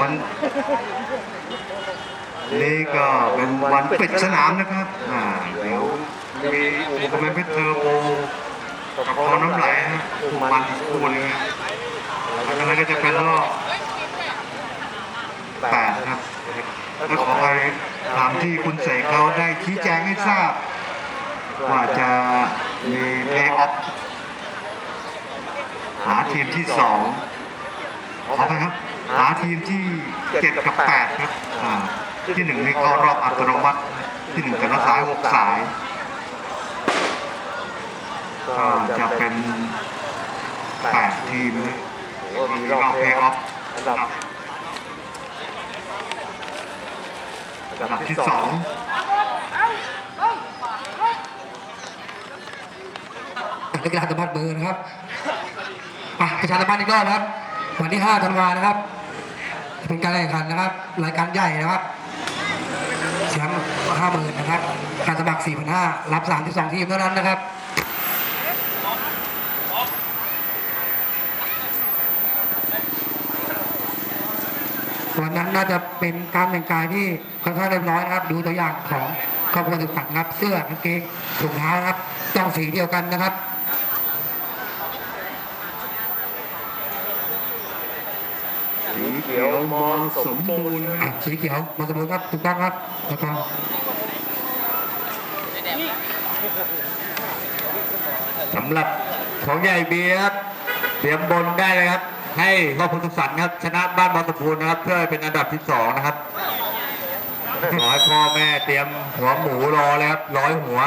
วันนี้ก็เป็นวันปิดสนามนะครับอ่าเดี๋ยวมีอุปกรณ์เพชรเทอร์โบกับคอน้ำไหลนะคู่มันคู่นึงนะแล้วกนั้นก็จะเป็นรอบแปดครับแล้วขอไปตามที่คุณเสกเขาได้ชี้แจงให้ทราบ ว่าจะมีเพย์ออฟหาทีมที่สองขอไปครับ หาทีมที่เจ็ดกับแปดครับอ่าที่หนึ่งนี่เข้ารอบอัตโนมัติ ที่หนึ่งแต่ละสายหกสายก็จะเป็นแปดทีมนะมีรอบเพลย์ออฟอันดับอันดับที่สองนักกีฬาตะบัดมือนะครับประชาสัมพันธ์อีกรอบนะครับ วันที่ 5 ธันวานะครับ เป็นการแข่งขันนะครับรายการใหญ่นะครับแชมป์ห้าหมื่นนะครับ การสมัคร4 5 0 0รับ32ทีมเท่านั้นนะครับวันนั้นน่าจะเป็นการแต่งกายที่ค่อนข้างเรียบร้อยนะครับ ดูตัวอย่างของครอบครัวสุขสันต์ครับ เสื้อกางเกงถุงเท้าครับต้องสีเดียวกันนะครับ สีเขียว มอสมบูรณ์อะสีเขียวมาสมบูรณ์ครับถูกต้องครับถูกต้องสำหรับของใหญ่เบียร์ครับเตรียมบนได้เลยครับ ให้ครอบครัวสุขสันต์ครับชนะบ้านบอลสมบูรณ์นะครับเพื่อเป็นอันดับที่สองนะครับขอให้พ่อแม่เตรียมหัวหมูรอเลยครับร้อยหัว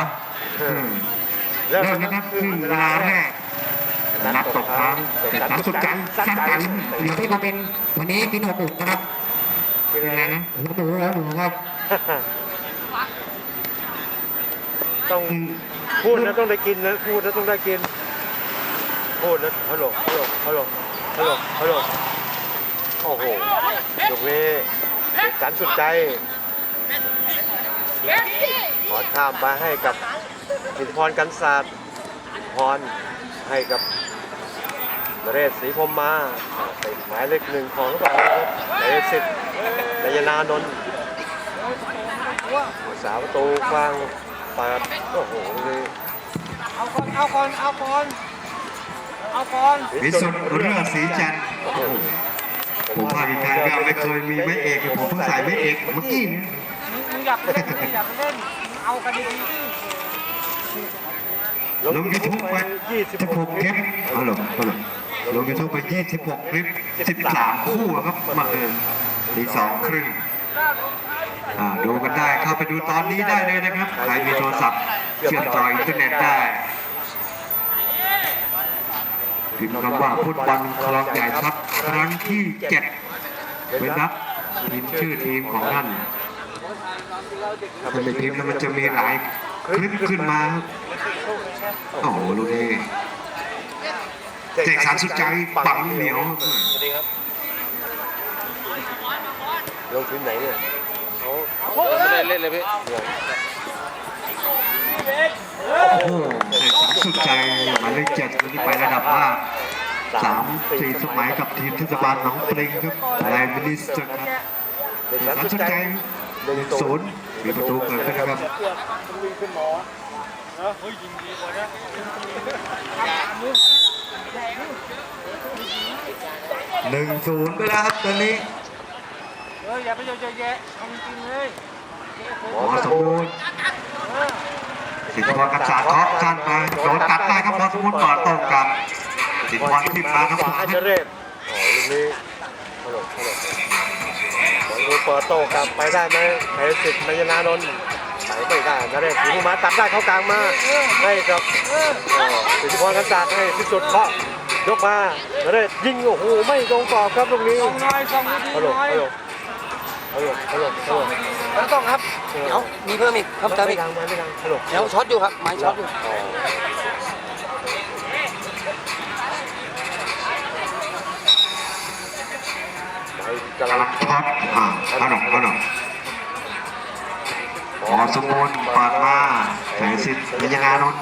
เริ่มนะครับคือเวลาแรก นัดตกค้างแต่นัดสุดใจสร้างสรรค์เดี๋ยวพี่มาเป็นวันนี้กินหัวหมูนะครับเป็นอะไรนะหัวหมูหัวหมูครับต้องพูดแล้วต้องได้กินนะพูดแล้วต้องได้กินพูดแล้วฮัลโหลฮัลโหลฮัลโหลฮัลโหลฮัลโหลโอ้โหยกนี้สันสุดใจขอข้ามไปให้กับสินพรกันศาสตร์พรให้กับ นเรศศรีพรหมมาเป็นหมายเลขหนึ่งของเราครับนเรศสิทธิ์นายนานนท์ผู้สาวประตูฟังเปิดโอ้โหนี่เอาก่อนเอาก่อนเอาก่อนเอาก่อนวิสุทธิ์เรือสีจันทร์โอ้โหผมพาดีใจก็ไม่เคยมีไม่เอกเลยผมเพิ่งใส่ไม่เอกเมื่อกี้นี้มึงมึงอยากเล่นมึงอยากเล่นเอากันดีๆสิลงยูทูบไป16คลิปฮัลโหลฮัลโหล ลงยูทูบไป 26คลิป13 คู่ครับมาเลยตีสองครึ่งอ่าดูกันได้เข้าไปดูตอนนี้ได้เลยนะครับ ใครมีโทรศัพท์เชื่อมต่ออินเทอร์เน็ตได้พิมพ์คำว่าฟุตบอลคลองใหญ่ครับครั้งที่เจ็ดเป็นนับพิมพ์ชื่อทีมของท่านถ้าไม่พิมพ์แล้วมันจะมีหลายคลิปขึ้นมา โอ้โหลูกนี้ เจกสารสุดใจปังเหนียวสวัสดีครับลงทีมไหนเนี่ยเขาไม่ได้เล่นเลยพี่โอ้โหเจกสารสุดใจหมายเลขเจ็ดวันนี้ไประดับห้าสามสี่สมัยกับทีมเทศบาลหนองปริงครับไลมินิสต์ครับเด็กสารสุดใจหนึ่งศูนย์มีประตูเกิดขึ้นนะครับ หนึ่งศูนย์ไปแล้วครับตอนนี้เอออย่าไปเยอะแยะเอาจริงๆเลยหมอสมบูรณ์สิทธิพรกับสารเคาะสั้นมาโดนตัดได้ครับหมอสมบูรณ์ต่อตรงกับสิทธิพรที่มาครับขวาเจเรศอ๋อลูกนี้ฮัลโหลฮัลโหลบอลลูนเปิดโต้กลับไปได้ไหมไอ้สิทธิ์นายนานนท์ไปไม่ได้นเรศศรีพรหมมาตัดได้เข้ากลางมาให้กับอ๋อสิทธิพรกันศาสตร์ให้ที่สุดเคาะ ยกมานเรศยิงโอ้โหไม่ตรงกรอบครับลูกนี้ส่งหน่อยส่งดีฮัลๆโหลหน่อยฮัลโหลฮัลโหลฮัลโหลฮัลโหลแล้วต้องครับเดี๋เดี๋ยวมีเพิ่มอีกเพิ่มเติมไม่อีกดังไม่ดังฮัลโหลเดี๋ยวช็อตอยู่ครับไม้ช็อตอยู่อ๋อไปกำลังกำลังช็อตอ่าเอาหน่อยเอาหน่อยหมอสมบูรณ์เปิดมาแสงสิทธิ์ยัญญานนท์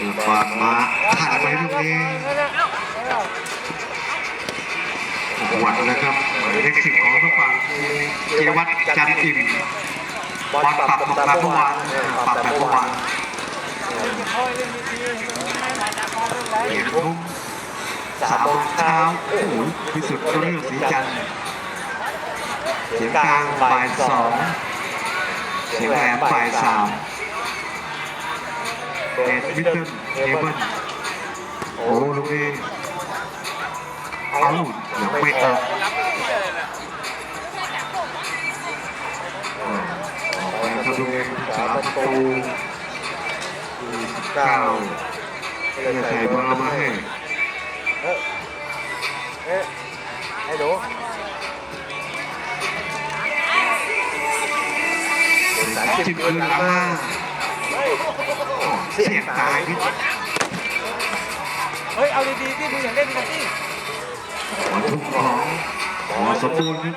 เปิดมาผ่านไปลูกนี้วัดนะครับหมายเลขสิบของทางฝั่งเจวัตจันทร์อิ่มบอลปรับตตามามเมื่อวานปปรัรับบแต่แต่เมื่อวานนค่อยเล่นดีๆเหรียญทุ่มสามโมงเช้าเช้าโอ้โหที่สุดก็เรื่องสีจันทร์เสียงกลางบ่ายสองเสียงแหลมบ่ายสาม เดนมิดเดิลเอเบิลโอ้ลูกนี้เอ้ายังไม่ตกครับลูกนี้สามประตูเก้าก็จะเลยใส่ใส่บอลมาให้เอ๊ะเอ๊ะไอ้หนูจิบคืนหลังมา เสียงตายที่เฮ้ย เอาดีๆที่มึงอยากเล่นกันที่หัวทุ่มของขอสมบูรณ์ครับ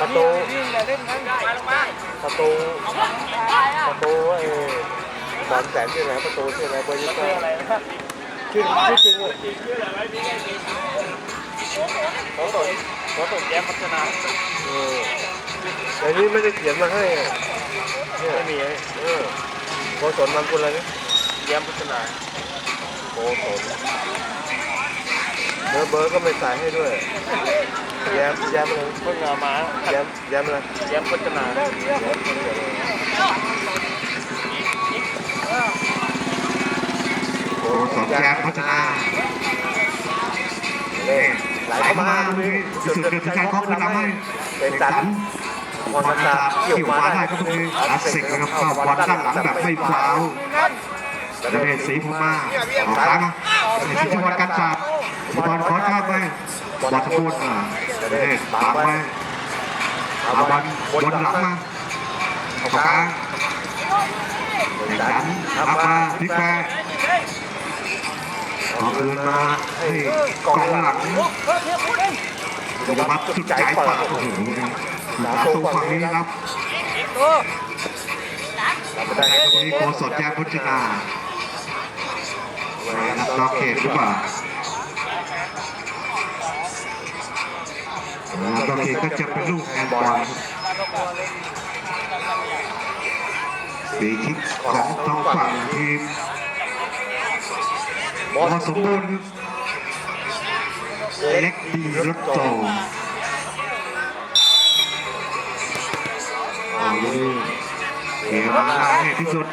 ประตูนี่อยากเล่นกันได้ลงมาประตูประตูไอ้บอลแสนชื่ออะไรประตูชื่ออะไรเบอร์ยี่สิบอะไรชื่อชื่อจริงเลยเขาตกเขาตกแย้มพัฒนาเออแต่นี่ไม่ได้เขียนมาให้อะเนี่ยไม่มีเออ โกศลนามกุลอะไรนี่แย้มพัฒนาโกศลเบอร์เบอร์ก็ไม่ใส่ให้ด้วยแย้มแย้มอะไรเพิ่งเอามาแย้มแย้มอะไรแย้มพัฒนาโอ้สอนแจมพัฒนาเล่ไหลไหลเข้ามามาลูกนี้ที่สุดเดือดใจของคุณทำให้เป็นสัสันนพ บอรลตาตาเกี่เกี่ยยววมามาได้ได้คครัรับบตรงนี้คลาสสิกนะครับเข้าบอลด้านหลังแบบไม่ฟาวล์จะได้สีพม่าออกข้างนะในที่จังหวัดกันศาสตร์บอลขอข้ามไปบอลสะพูดอ่าจะได้ตามไปเอาบอลบนหลังมาออกกลางเป็นแข่งสัขันนรับมาพลิกแปรเอาคืนมาให้กองหลังจะมาสุดใจปากโอ้โห หาตัวฝั่งนี้ครับรับไม่ตรงนี้โกศลแจ้งพุทธนานับนอกเขตหรือเปล่านับนอกเขตก็จะเป็นลูกแอนบอลสีคิกของทางฝั่งทีมบอลสมบูรณ์เล็กดีรถโต เอาลูกเกี่ยวมาได้ที่สุด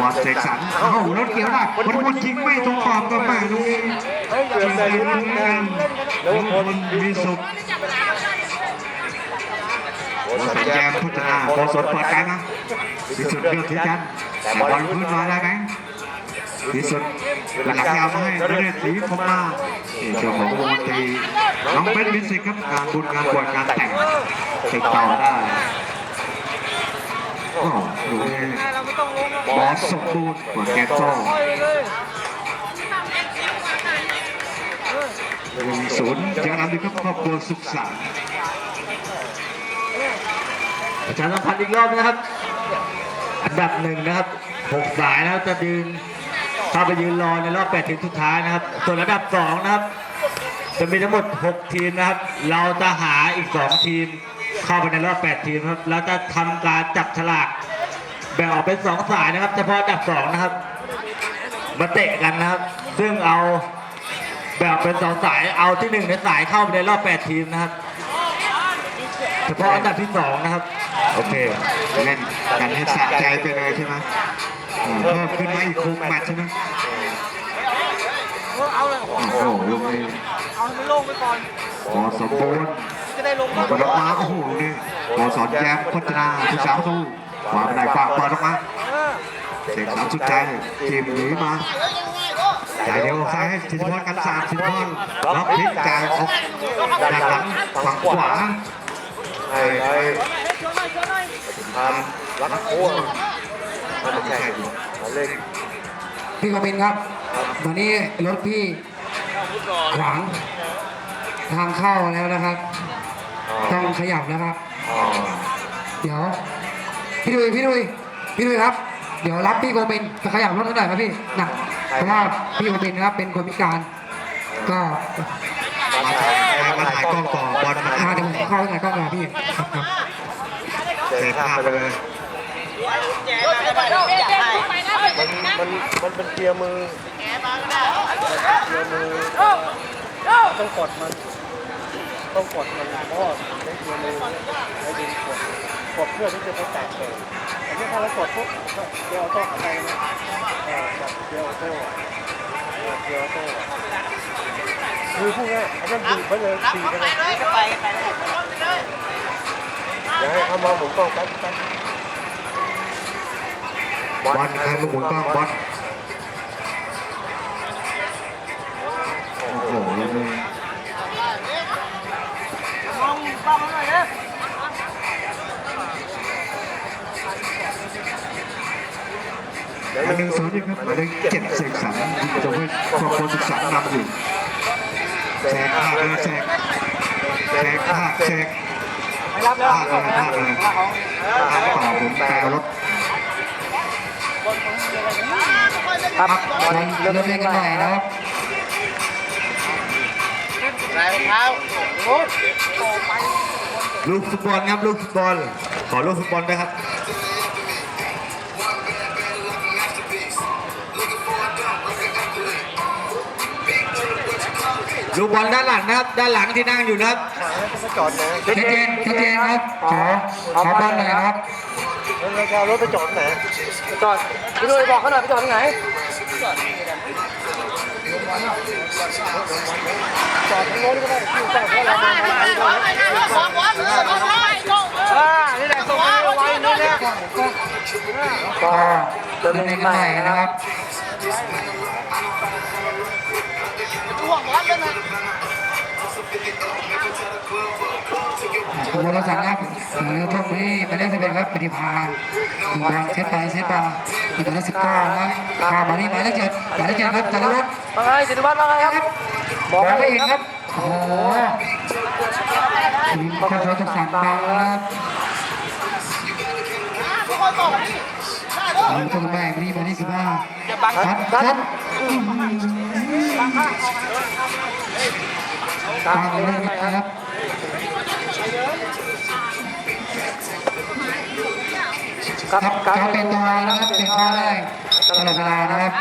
บอลเสกสรรเอ้ารถเกี่ยวได้วันวันยิงไม่ตรงขอบกับแม่ลูกนี้เฮ้ยลุ้นกันแล้วลุงคพนลมีสุขโกโกศศลลแย้แจมมพุทธนาโกโกศศลลเปิดดกกลาลางงนนะที่สุดเรื่เรื่อองงที่ที่จันแต่บอลพื้นมามาได้ได้ไหมที่สุดหลังยาวมาให้นเรศสีพม่าเจ้าของวงดนตรีน้องเป็นมิวสิกครับงานบุญงานบวชงานแต่งติดต่อได้ โอ้โหดูบอสสมบูรณ์กว่าแกโต้ค่อยเลยหนึ่งศูนย์ยังนำอยู่ครับครอบครัวสุขสันต์ประชาสัมพันธ์อีกรอบนะครับ อันดับหนึ่งนะครับหกสายนะครับจะยืนเข้าไปยืนรอในรอบแปดทีมสุดท้ายนะครับ ส่วนระดับสองนะครับ จะมีทั้งหมด6ทีมนะครับ เราจะหาอีก2ทีม เข้าไปในรอบ 8 ทีมครับเราจะทำการจับฉลากแบ่งออกเป็น 2 สายนะครับ เฉพาะอันดับ 2 นะครับ มาเตะกันนะครับ ซึ่งเอาแบ่งออกเป็น 2 สายเอาที่ 1 ในสายเข้าไปในรอบ 8 ทีมนะครับ เฉพาะอันดับที่ 2 นะครับ โอเค เล่นกันให้สะใจไปเลยใช่ไหมอ่าเพิ่มขึ้นมาอีกคุกแมตช์ใช่ไหมเอาเลยโอ้โหลูกนี้เอาให้มันลงไปก่อนบอสสมบูรณ์ จะได้ลงเปิดออกมาโอ้โหนี่บอลสอนแย้มพัฒนาทุกสามประตูขวาบันไดฝากเปิดออกมาเออเสียงสามสุดใจทีมหนีมาจ่ายเดียวซ้ายให้สิทธิพรกันสามสิทธิพรล็อกพลิกกลางออกด้านหลังฝั่งขวาไอ้ไอ้ชนหน่อยชนหน่อยทำรักโค้งมันจะแข่งมาเล่นพี่กบินครับ ตอนนี้รถพี่ขวางทางเข้าแล้วนะครับ ต้องขยับนะครับ เดี๋ยว พี่ดุยพี่ดุยพี่ดุยครับ เดี๋ยวรับพี่โกบินไปขยับรถหน่อยครับพี่หนักเพราะว่าพี่โกบินนะครับเป็นคนพิการ ก็มาถ่ายมาถ่ายกล้องต่อบอลมาอ่าเดี๋ยวผมเข้าไปไหนกล้องมาพี่ครับครับเสียภาพไปเลยมันมันมันเป็นเกียร์มือเกียร์มือต้องกดมัน ต้องกดมันเพราะว่าใช้เกียร์มือใช้ดินกดกดเพื่อที่จะไปแตะเลยอันนี้ถ้าเรากดปุ๊บเกียร์ออโต้เข้าไปนะเออแบบเกียร์ออโต้เออเกียร์ออโต้คือพวกเนี้ยอันนั้นบีบไปเลยบีบไปเลยไปไปเดี๋ยวให้เขามาหมุนกล้องแป๊บแป๊บบอลใครมาหมุนกล้องบอล หนึ่งศูนย์นี่ครับหมายเลขเจ็ดเสกสรรจะให้ครอบครัวศึกษานำอยู่แสกภาเลยแสกแสกภาแสกไม่รับแล้าเลยภาเลยภาต่อผมแปลรถครับบอลเริ่มเล่นกันหน่อยนะครับ รองเท้าโอ้ลูกฟุตบอลครับลูกฟุตบอลขอลูกฟุตบอลด้วยครับลูกบอลด้านหลังนะครับ ด้านหลังที่นั่งอยู่นะครับขาจะไปจอดไหนชัดเจนชัดเจนครับขอขอบอลหน่อยครับแล้วเราจะเอารถไปจอดไหนจอดพี่ด้วยบอกเขาหน่อยไปจอดที่ไหน จอดทางโน้นก็ได้ที่จอดเพราะเรามาทางนี้ก่อนอ่านี่แหละส่งให้ไว้นี่แหละก็เริ่มเล่นกันหน่นะครับขบวนรถสังครับหรือพวกนี้ไปเล่นสิบเอ็ดครับปฏิภาณบอลเซตไปเซตมาอีตัวละสิบเก้านะครับข้ามานี่หมายเลขเจ็ดหมายเลขเจ็ดครับจันทรวัฒน์ ว่าไงสิริวัฒน์ว่าไงครับบอกไปอีกครับโอ้โหทีมข้าราชการบังนะครับเอาตัวแม่มานี่มานี่สิบ้าครับครับตามมาเลยนะครับครับการเป็นตัวนะครับเป็นข้อแรก ตลอดเวลานะครับ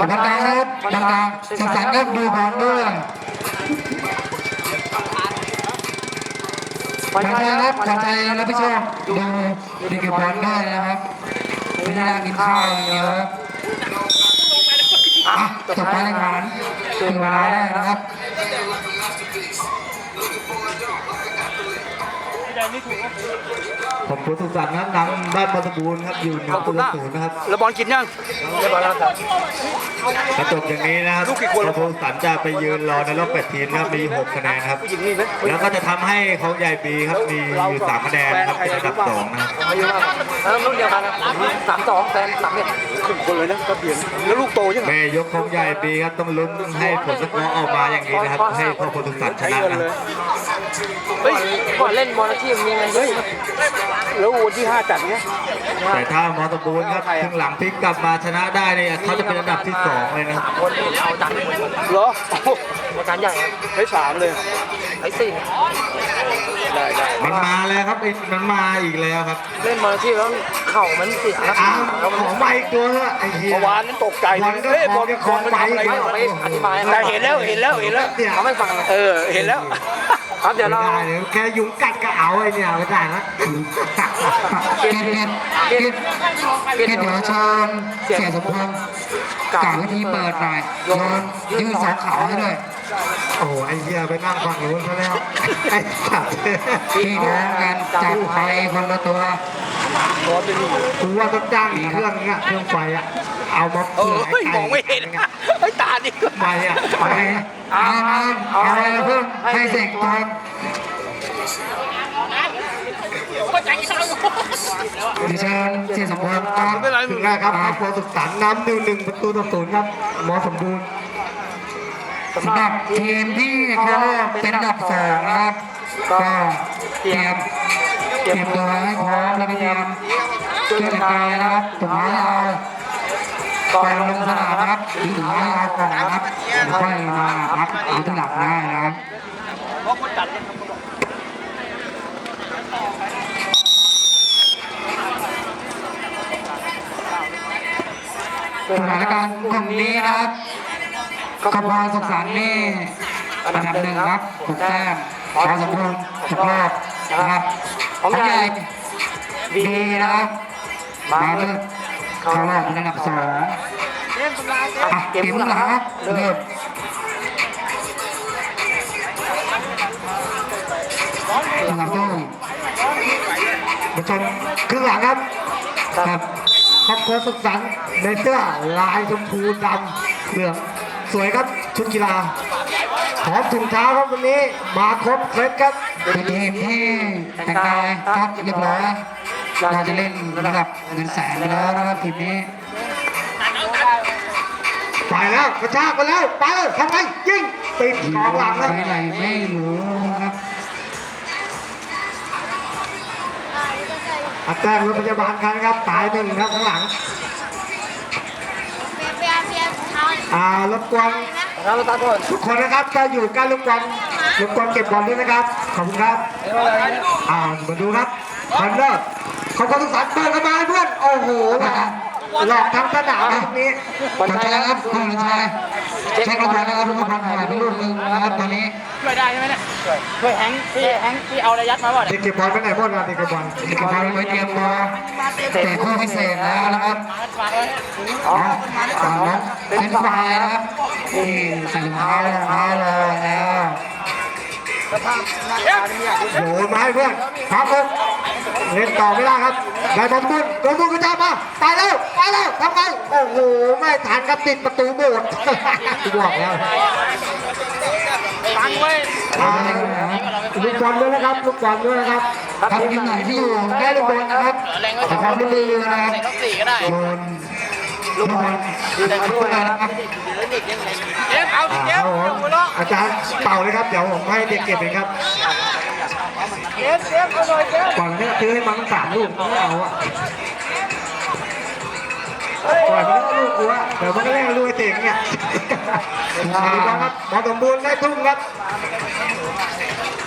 กรรมการครับกรรมการสงสารครับดูบอลด้วยขวัญใจครับขวัญใจรับผิดชอบดูดีกับบอลได้นะครับไม่นั่งกินข้าวอย่างเดียวครับจบการแข่งขันถึงเวลาแล้วนะครับ ผมผู้สุขสันต์นะครับนำบ้านบอลสมบูรณ์ครับอยู่หนึ่งประตูต่อศูนย์นะครับแล้วบอลกินยังเรียบร้อยแล้วครับถ้าจบอย่างนี้นะครับลูกกี่คนพอผู้สุขสันต์จะไปยืนรอในรอบแปดทีมนะครับมีหกคะแนนครับผู้หญิงนี่ไหมแล้วก็จะทำให้เขาใหญ่บีครับมีอยู่สามคะแนนครับเป็นอันดับสองนะครับอายุมากแล้วรุ่นเดียวกันนะสามสองแฟนสามเนี่ยครึ่งคนเลยนะก็เปลี่ยนแล้วลูกโตยังไงแม่ยกของใหญ่บีครับต้องลุ้นให้ผลสกอร์ออกมาอย่างนี้นะครับให้พ่อผู้สุขสันต์ชใช้นะเงินนะเลยเฮ้ยก่อนเล่นบอลอาชีพมีเงินเฮ้ยแล้ววันที่ห้าจัดเนี้ย แต่ถ้ามอสมบูรณ์ครับครึ่งหลังพลิกกลับมาชนะได้เนี่ยเขาจะเป็นอันดับที่สองเลยนะครับคนเอาจัดเหรอรายการใหญ่ครับให้สามเลยไอ้สี่ได้ได้มันมาแล้วครับไอ้มันมาอีกแล้วครับเล่นบอลอาชีพแล้วเข่ามันเสียครับอ้าวของใบตัวละไอ้เหี้ย เมื่อวานนั้นตกใจบอลก็เฮ้ยขบอองลจะของมันไปทำอะไรไม่เนี่ยไม่อธิบายแต่เห็นแล้วเห็นแล้วเห็นแล้ว เนี่ย เขาไม่ฟังเออ เห็นแล้ว ครับเดี๋ยวไม่เราได้เลยแค่ยุงกัดก็เอาไอ้เนี่ยไม่ได้ละเกียรติเกียรติเกียรติเกียรติเดี๋ยวเชิญเสียสมพงษ์กล่าววิธีเปิดหน่อยโยนยืนสองขาให้ด้วย โอ้ไอ้เหี้ยไปนั่งฟังอยู่ซะแล้วไอ้สัตว์พี่น้องกันจับไปคนละตัว กูว่าต้องจ้างอีกเครื่องเนี้ยเครื่องไฟอะ เอามาเอเผื่ออมองไม่เห็นไอ้ตาดิไฟอะไฟไปเอาเอาเอาอะไรเพิ่มให้เสกตัวดิเชิญเสียสมพงษ์ครับถึงแล้วครับครอบครัวสุขสันต์น้ำหนึ่งหนึ่งประตูต่อศูนย์ครับหมอสมบูรณ์สำหรับทีมที่เขาเป็นอันดับสองนะครับก็เตรียมเตรียมตัวให้พร้อมแล้วก็เตรียมเครื่องแต่งกายนะครับถุงเท้าเอา ต่อยลงสนามนะครับถึงถึงไครับานนะครับค่อยมาครับเอาที่หลักได้นะครับสถานการณ์กลุ่นี้นะครับกระพาสงสารนี่อันดับหนึ่งครับหกแต้มขอสมบูรณ์หกรอบนะครับของใหญ่ดีนะครับมาเลย เข้ารอบเป็นอันดับสองเล่นตำราเจ๊อะเกมหลังครับเริ่มนะครับต้องผู้ชมครึ่งหลังครับครับครอบครัวสุขสันต์ในเสื้อลายชมพูดำเหลืองสวยครับชุดกีฬาพร้อมถุงเท้าครับวันนี้มาครบเซตครับเป็นทีมที่แต่งกายครับเรียบร้อย เราจะเล่นระดับเงินแสนไปแล้วนะครับทีมนี้ไปแล้วกระชากไปแล้วไปเลยทำไมยิงติดกองหลังครับไปไหนไม่รู้นะครับอัดแต้มรถพยาบาลคันครับตายหนึ่งครับข้างหลังเบียร์เบียร์เท้าอ่ารบกวนเราตาก่อนทุกคนนะครับถ้าอยู่ใกล้ลูกบอลลูกบอลเก็บบอลด้วยนะครับขอบคุณครับอ่ามาดูครับพันเดอร์ เขาก็ต้องสัดเปิดเข้ามาให้เพื่อนโอ้โหหลอกทั้งสนามตรงนี้บอลชัยครับบอลชัยเช็คระบบนะครับลูกบอลหายไปลูกหนึงนะครับตอนนี้ช่วยได้ใช่ไหมเนี่ยช่วยแฮงค์พี่แฮงค์พี่เอาระยัดมาบ่เด็กเก็บบอลไปไหนหมดนะเด็กเก็บบอลเด็กบอลไว้เตรียมรอเตะคู่พิเศษแล้วนะครับอ๋อฝั่งน้องเป็นฝ่ายนะครับนี่ใส่รองเท้ารองเท้ารอแล้วสภาพหน้าตาเนี่ยโหนมาให้เพื่อนครับผม เล่นต่อไม่ได้ครับได้บอลบุญบอลบุญกระจายมาไปแล้วไปแล้วทำไงโอ้โหไม่ทันครับติดประตูโบสถ์กูบอกแล้วฟังไว้อ่าลูกบอลด้วยนะครับลูกบอลด้วยนะครับครับทีมไหนที่อยู่ใกล้ลูกบอลนะครับขอความร่วมมือนะครับต้องสี่ก็ได้โยนลูกบอลมาด้วยนะครับเจ๊เอาดิอ่าเจ๊ครับผมหัวเราะอาจารย์เป่าเลยครับเดี๋ยวผมให้เด็กเก็บเองครับ ก่อนนี้ซื้อให้มันสามลูกไม่เอาอะปล่อยมันก็ลูกกูอะเดี๋ยวมันก็เล่นลูกไอ้เต่งเนี่ยดูบอลครับบอลสมบูรณ์ได้ทุ่มครับ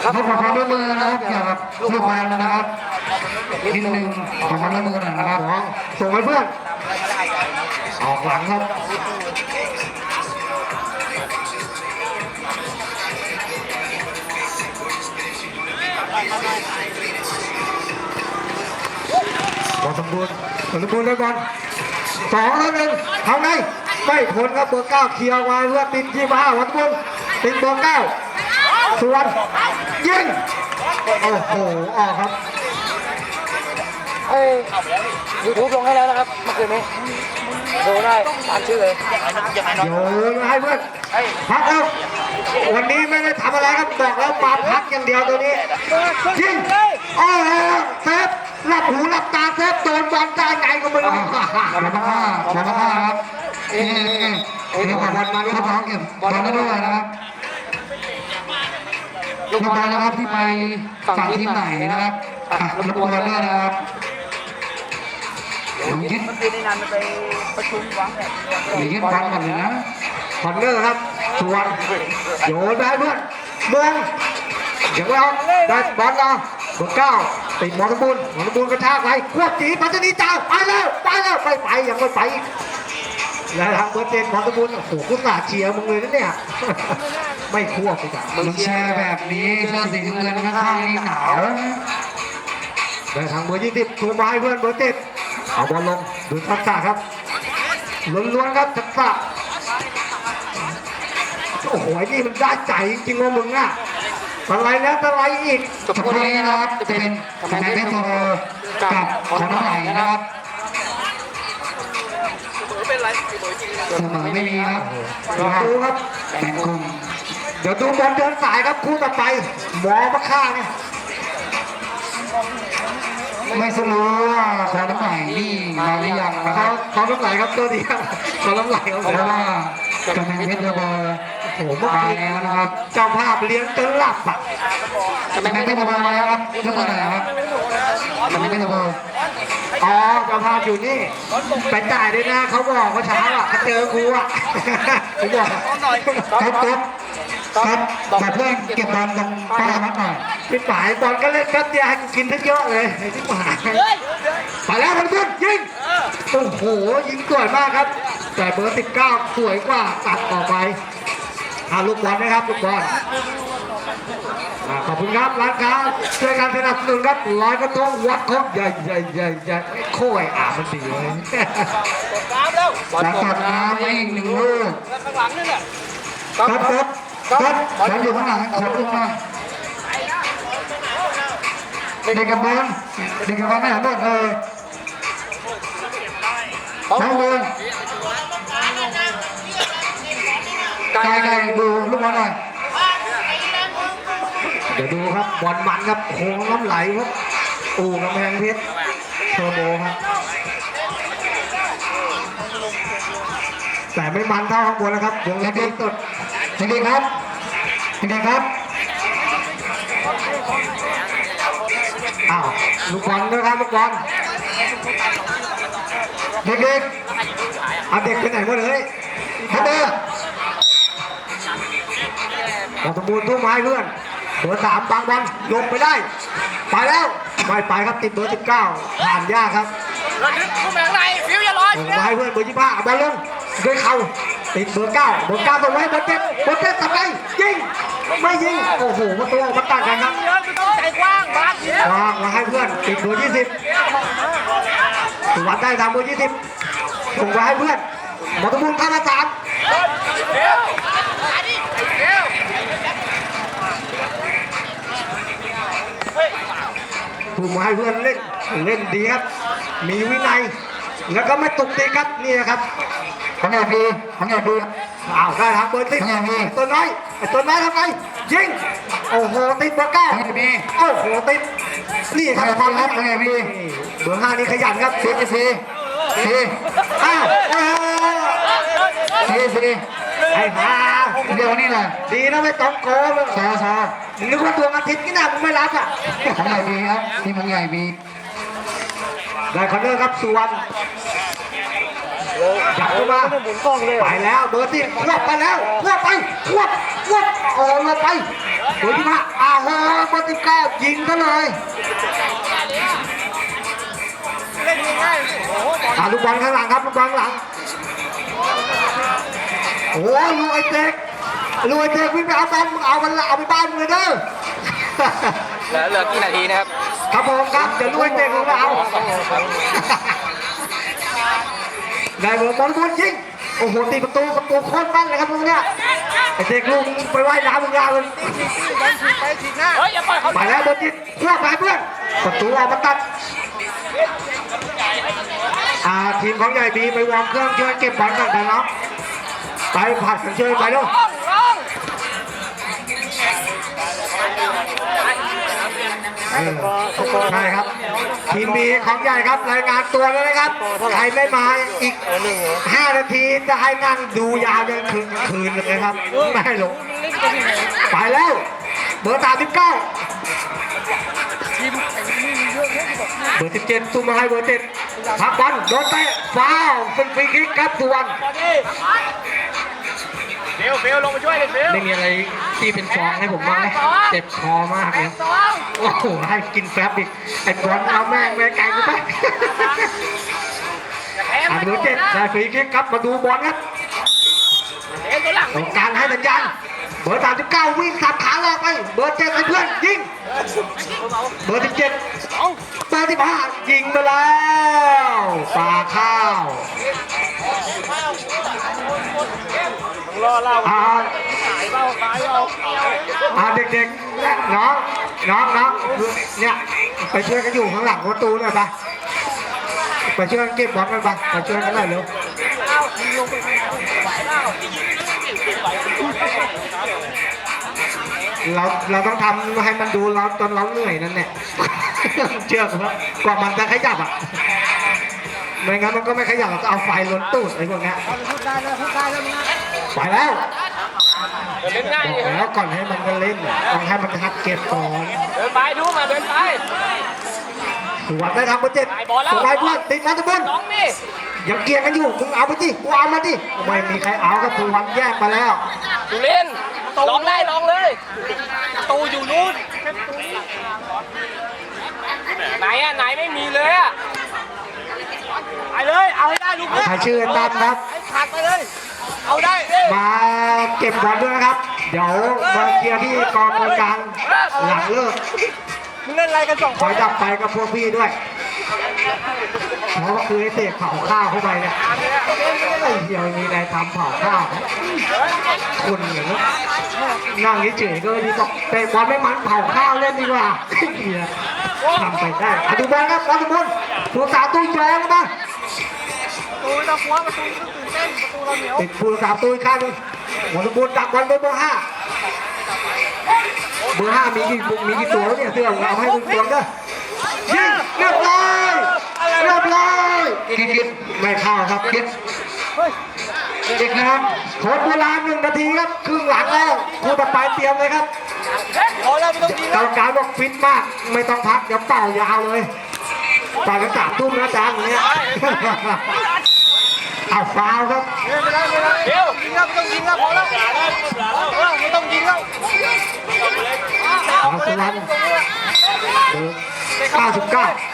ครับขอความร่วมมือนะครับเกี่ยวกับลูกบอลนะครับนิดนึงขอความร่วมมือหน่อยนะครับสองส่งให้เพื่อนออกหลังครับ สมบูรณ์บอลสมบูรณ์ได้บอลสองแล้วหนึ่งทำไงไม่พ้นครับเบอร์เก้าเคลียร์มาเพื่อติดยี่ห้าวันสมบูรณ์ติดเบอร์เก้าส่วนยิงโอ้โหออกครับเอ้ยูทูบลงให้แล้วนะครับเมื่อคืนนี้ดูได้ตามชื่อเลยโยนมาให้เพื่อนพักครับวันนี้ไม่ได้ทำอะไรครับบอกแล้วมาพักอย่างเดียวตัวนี้ยิงโอ้โหเซฟ หลับหูหลับตาเซฟโดนบอลได้ไงก็ไม่รู้ขอบคุณมากขอบคุณมากครับนี่นี่นี่ขอบอลมาลูกน้องเก็บบอลได้ด้วยนะครับลูกบอลนะครับที่ไปฝั่งทีมไหนนะครับอะรบกวด้วยนะครับเดี๋ยวยึดเมื่อคืนนี้นไปประชุมวางแผนเดี๋ยวยึดบอลก่อนเลยนะคอนเนอร์ครับสวนโยนได้เพื่อนเมืองเดี๋ยวเราได้บอลเราเบอร์เก้า ติดหมอสมบูรณ์หมอสมบูรณ์กระชากไปควบจีปัจจุบันเจ้าไปแล้วไปแล้วไปไปยังไม่ไปอีกแล้วทางเบอร์เจ็ดหมอสมบูรณ์โอ้โหกุศลเชียร์มึงเลยนะเนี่ยไม่ควบอีกอะมึงแชร์แบบนี้เสื้อสีน้ำเงินข้างๆนี่หนาวได้ทางเบอร์ยี่สิบชูมาให้เพื่อนเบอร์เจ็ดเอาบอลลงดูทักษะครับล้วนๆครับทักษะโอ้โหไอ้นี่มันได้ใจจริงๆว่ามึงอะ อะไรแล้วอะไรอีกจบคู่นี้นะครับจะเป็นคะแนนเพชรโทรกับของน้องไหลนะครับเสมอไม่มีครับลองดูครับแบ่งกลุ่มเดี๋ยวดูบอลเดินสายครับคู่ต่อไปหมอมาฆ่าเนี่ยไม่สรู้ว่าของน้องไหลนี่มาหรือยังนะคเขารับเขาล้ำไหลครับตัวเดียวเขาล้ำไหลครับเพราะว่า คะแนนเพชรโทรโอ้โหเมื่อมากี้แล้วนะครับ เจ้าภาพเลี้ยงจนหลับอะคะแนนเพชรโทรมาแล้วครับเรื่องอะไรครับคะแนนเพชรโทรอ๋อเจ้าภาพอยู่นี่ไปจ่ายด้วยนะเขาบอกเมื่อเช้าอะเขาเจอครูอะผมบอกครับครับครับบอเพื่อนเก็บบอลตรงป้ายวัดหน่อยพี่ป๋ายบอลก็เล่นแป๊บเดียวให้กูกินทั้งเยอะเลยไอ้ที่หมาไปแล้วมันพุ่อนยิง โอ้โหยิงสวยมากครับ แต่เบอร์สิบเก้าสวยกว่าตัดออกไปอาลูกบอลนะครับลูกบอลขอบคุณครับร้านค้าช่วยกันสนับสนุนครับร้อยกระทงวัดครบใหญ่ใหญ่ใหญ่ใหญ่โค้ยอ่ามันดีเลยหลังจากน้ำอีกหนึ่งลูกครับครับครับฉันอยู่ข้างหลังขอบคุณมาเด็กกับบอลเด็กกับบอลไม่หันบอลเออ น้องบอลไกลไกลดูลูกบอลหน่อยเดี๋ยวดูครับบอลมันครับโค้งน้ำไหลครับอู่กำแพงเพชรเทอร์โบครับแต่ไม่มันเท่าข้างบนนะครับเดี๋ยวเราเด็กตดเด็กๆครับเด็กๆครับอ้าวลูกบอลด้วยครับลูกบอล เด็กเอาเด็กไปไหนหมดเลยๆฮัตเตอร์ขอสมบูรณ์ทุ่มไม้เพื่อนเบอร์สามบางบอลลงไปได้ ไปแล้วไม่ไปครับติดเบอร์สิบเก้าผ่านยากครับระดึกเข้ามาข้างในฟิวอย่าลอยส่งมาให้เพื่อนเบอร์ยี่ห้าเอาบอลลงด้วยเข่าติดเบอร์เก้าเบอร์เก้าส่งไว้เบอร์เจ็ดเบอร์เจ็ดทำไงยิงไม่ยิงโอ้โหประตูออกมาต่างกันครับเยอะไม่ต้องใจกว้างบาสเยอะวางมาให้เพื่อนติดเบอร์ยี่สิบ สุวรรณได้ทางเบอร์ยี่สิบส่งมาให้เพื่อนหมอตะบุญข้ามาสามฟิวฟิวถูกมาให้เพื่อนเล่นเล่นดีครับ มีวินัย แล้วก็ไม่ตกตีครับนี่นะครับของใหญ่ดีของใหญ่ดีอ้าวได้ทางเบอร์สิบของใหญ่ดีตัวน้อยไอ้ตัวน้อยทำไงยิงโอ้โหติดเบอร์เก้าของใหญ่ดีโอ้โหติดนี่ครับของใหญ่ดีครับของใหญ่ดี เบอร์ห้านี่ขยันครับสี่สี่สี่อ้าวเออสี่สี่ไอ้ห่าเดี๋ยวนี้เลยดีนะไม่ต้องโกงซอซอนึกว่าดวงอาทิตย์นี่นะมึงไม่รับอะของใหญ่ดีครับนี่ของใหญ่ดีได้คอนเนอร์ครับสุวรรณจับเข้ามาหมุนกล้องเลยไปแล้วเบอร์สิบควบไปแล้วควบไปควบควบโอ้ลงไปเบอร์ที่มาอ้าวเบอร์สิบเก้ายิงซะเลยเล่นง่ายโอ้โหบอลอ่าลูกบอลข้างหลังครับลูกบอลข้างหลังโอ้ลูกไอ้เจ๊กลูกไอ้เจ๊กวิ่งไปเอาบอลมึงเอามันละเอาไปบ้านมึงเลยเด้อ เหลือเหลือกี่นาทีนะครับครับผมครับเดี๋ยวลูกไอ้เจ๊กลงมาเอา ได้เบอร์บอลบอลยิงโอ้โหตีประตูประตูโคตรแม่นเลยครับตรงเนี้ยไอ้เจ๊กลูกไปว่ายน้ำมึงยาวเลยไปฉีกหน้าเฮ้ยอย่าปล่อยเขาไปแล้วบอลยิงควบไปเพื่อนประตูออกมาตัด อ่าทีมของใหญ่บีไปวอร์มเครื่องช่วยเก็บบอลกันไปเนาะไปผัดกันช่วยไปด้วยใช่ครับ ทีมบีของใหญ่ครับรายงานตัวแล้วนะครับใครไม่มาอีก5นาทีจะให้นั่งดูยาวจนคืนคืนเลยครับ ไม่ให้ลงไปแล้ว เบอร์สามสิบเก้า เบอร์สิบเจ็ดตุ้มมาให้เบอร์เจ็ดพักบอลโดนเตะฟาวล์เป็นฟรีคิกครับทุกวันฟิวฟิวลงมาช่วยเลยฟิวไม่มีอะไรที่เป็นฟองให้ผมบ้างไหมเจ็บคอมากเลยสองโอ้โหให้กินแฟบอีกไอ้บอลเอาแม่งแม่งไกลกูไปแพ้อะไม่เบดูอร์เจ็ดนะได้ฟรีคิกครับมาดูบอลครับเอ็นตัวหลังตรงกลางให้สัญญาณ เบอร์สามสิบเก้าวิ่งสับขาหลอกไป เบอร์เจ็ดให้เพื่อนยิง เบอร์สิบเจ็ดสองเบอร์สิบห้ายิงไปแล้วปาข้าวรอเล่าอ่าเล่าขายเอาอ่าเด็กๆน้องน้องน้องเนี่ยไปช่วยกันอยู่ข้างหลังประตูหน่อยปะไปช่วยกันเก็บบอลกันปะไปช่วยกันหน่อยเร็ว เราเราต้องทำให้มันดูเราตอนเราเหนื่อยนั่นแหละเชื่อผมว่ากว่ามันจะขยับอะไม่งั้นมันก็ไม่ขยับจะเอาไฟล้นตูดไอ้พวกนี้พูดได้แล้วพูดได้แล้วนะไปแล้วบอกแล้วก่อนให้มันก็เล่นน่ะต้องให้มันหัดเก็บก่อนเดินไปดูมาเดินไป ถือว่าได้ทางเบอร์เจ็ดไปบอลแล้วส่งไปเพื่อนติดมาตะบนสองนี่ยังเกียร์กันอยู่มึงเอาไปดิกูเอามาดิไม่มีใครเอาครับผู้วันแยกมาแล้วดูเล่นลองได้ลองเลยตูอยู่นู้นไหนอะไหนไม่มีเลยอะไปเลยเอาให้ได้ลูกเพื่อนใครชื่อไอ้ตั้มครับขาดไปเลยเอาได้มาเก็บบอลด้วยนะครับ เดี๋ยวมาเคลียร์ที่กองกลางหลังเลิก มึงเล่นอะไรกันสองคอยดับไฟกับพวกพี่ด้วยเพราะว่าคือไอ้เสกเผาข้าวเข้าไปเนี่ยไอ้เดียวมีอะไรทำเผาข้าวคนอย่างนี้นั่งเฉยๆก็ดีบอกเตะบอลไม่มันเผาข้าวเล่นดีกว่าไอ้เหี้ยทำไปได้อะดูบอลครับบอลสมบูรณ์ผู้สาวตุ้ยจอยมาประตูเราคว้าประตูก็ตื่นเต้นประตูเราเหนียวติดผู้สาวตุ้ยข้างหนึงบอลสมบูรณ์ดักบอลไปเบอร์ห้า เบอร์ห้ามีกี่มีกี่ตัวแล้วเนี่ยเสื้อเอาให้คุณตัวเด้อยิงเรียบร้อยเรียบร้อยกินกินไม่เข้าครับกินเด็กนะครับโค้ดเวลาหนึ่งนาทีครับครึ่งหลังแล้วคู่ต่อไปเตรียมเลยครับพอแล้วไม่ต้องยิงกรรมการบอกฟิตมาก ไม่ต้องพักเดี๋ยวเป่ายาวเลยเป่ากันสามทุ่มนะอาจารย์อย่างเนี้ย เอาฟาวครับไม่ได้ไม่ได้เดี๋ยวยิงแล้วไม่ต้องยิงแล้วพอแล้วเออไม่ต้องยิงแล้วของสุวรรณเบอร์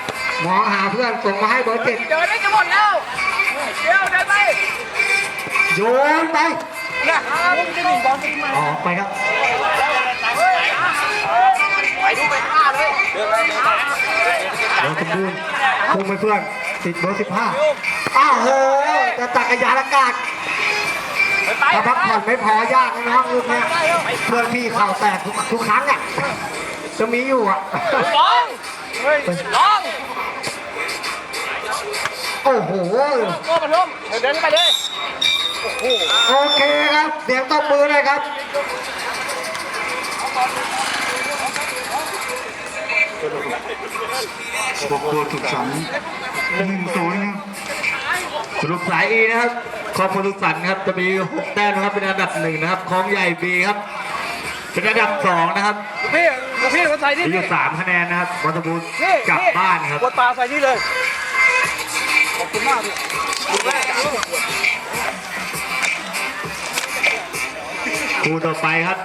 99มองหาเพื่อนส่งมาให้เบอร์เจ็ดเดินได้จะหมดแล้วเดี๋ยวเดินไปโยนไปนะมึงจะหนีบอลไปทำไมออกไปครับไปดูไปฆ่าเลยเบอร์สมบูรณ์พุ่งไปเพื่อน ติดเบอร์15อ้าวโหจะตักกระยานอากาศไปถ้าพักผ่อนไม่พอยากนะน้องลูกเนี้ยเพื่อนพี่เข่าแตกทุกทุกครั้งอะจะมีอยู่อะลองเฮ้ยลองโอ้โหโก้ปฐมเดินไปเลยโอเคครับเสียงตบมือเลยครับ ปกตัวสุขสันต์หนึ่งศูนย์ครับสรุปสายอีนะครับคอมพลุสันครับจะมีหกแต้มนะครับเป็นอันดับหนึ่งนะครับคลองใหญ่บีครับเป็นอันดับสองนะครับพี่พี่คนใส่นี่มีอยู่สามคะแนนนะครับวัตบูรณ์นี่กลับบ้านครับกดตาใส่นี่เลยขอบคุณมากพี่คู่ต่อไปครับ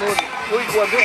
นู่นอุ้ยควรพี่